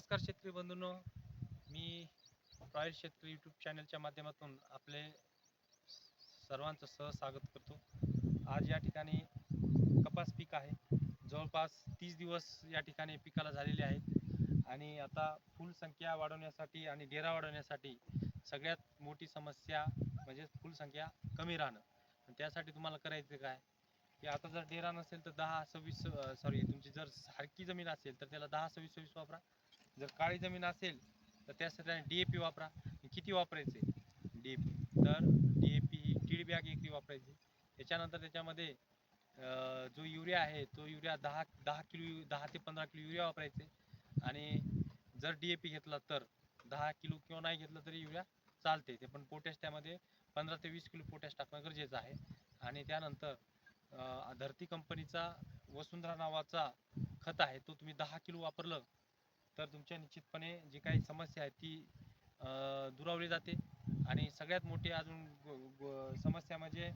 नमस्कार शेतकरी बंधूंनो. मी रॉयल शेतकरी यूट्यूब चॅनलच्या माध्यमातून आपले सर्वांचं सहस्वागत करतो. आज या ठिकाणी कपास पीक आहे. जवळपास तीस दिवस या ठिकाणी पिकाला झालेले आहेत आणि आता फुलसंख्या वाढवण्यासाठी आणि डेरा वाढवण्यासाठी सगळ्यात मोठी समस्या म्हणजे फुलसंख्या कमी राहणं. त्यासाठी तुम्हाला करायचं काय? की आता जर डेरा नसेल तर दहा सव्वीस सॉरी तुमची जर सारखी जमीन असेल तर त्याला दहा सव्वीस सव्वीस वापरा. जर काळी जमीन असेल तर त्यासाठी डी ए पी वापरा. किती वापरायचे? डी ए पी तर डी ए पी ही टीड बॅग एकरी वापरायची. त्याच्यानंतर त्याच्यामध्ये जो युरिया आहे तो युरिया दहा दहा किलो दहा ते पंधरा किलो युरिया वापरायचे. आणि जर डी ए पी घेतला तर दहा किलो किंवा नाही घेतलं तरी युरिया चालते. ते पण पोटॅश त्यामध्ये पंधरा ते वीस किलो पोटॅश टाकणं गरजेचं आहे. आणि त्यानंतर धरती कंपनीचा वसुंधरा नावाचा खत आहे तो तुम्ही दहा किलो वापरलं तर तुमच्या निश्चितपणे जी काही समस्या आहे ती दुरावली जाते. आणि सगळ्यात मोठी अजून समस्या म्हणजे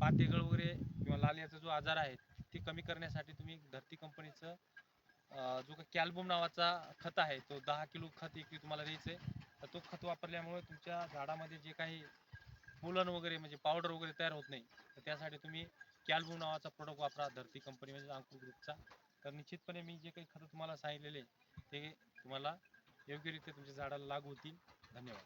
पातेगळ वगैरे किंवा लाल्याचा जो आजार आहे ते कमी करण्यासाठी तुम्ही धरती कंपनीचं जो काही कॅल्बम नावाचा खत आहे तो दहा किलो खत एकरी तुम्हाला द्यायचं आहे. तर तो खत वापरल्यामुळे तुमच्या झाडामध्ये जे काही फुलन वगैरे म्हणजे पावडर वगैरे तयार होत नाही. तर त्यासाठी तुम्ही कॅल्बम नावाचा प्रोडक्ट वापरा धरती कंपनी म्हणजे अंकुर ग्रुपचा. तर निश्चितपणे मी जे काही खतं तुम्हाला सांगितलेले ते तुम्हाला योग्यरित्या तुमच्या झाडाला लागू होतील. धन्यवाद.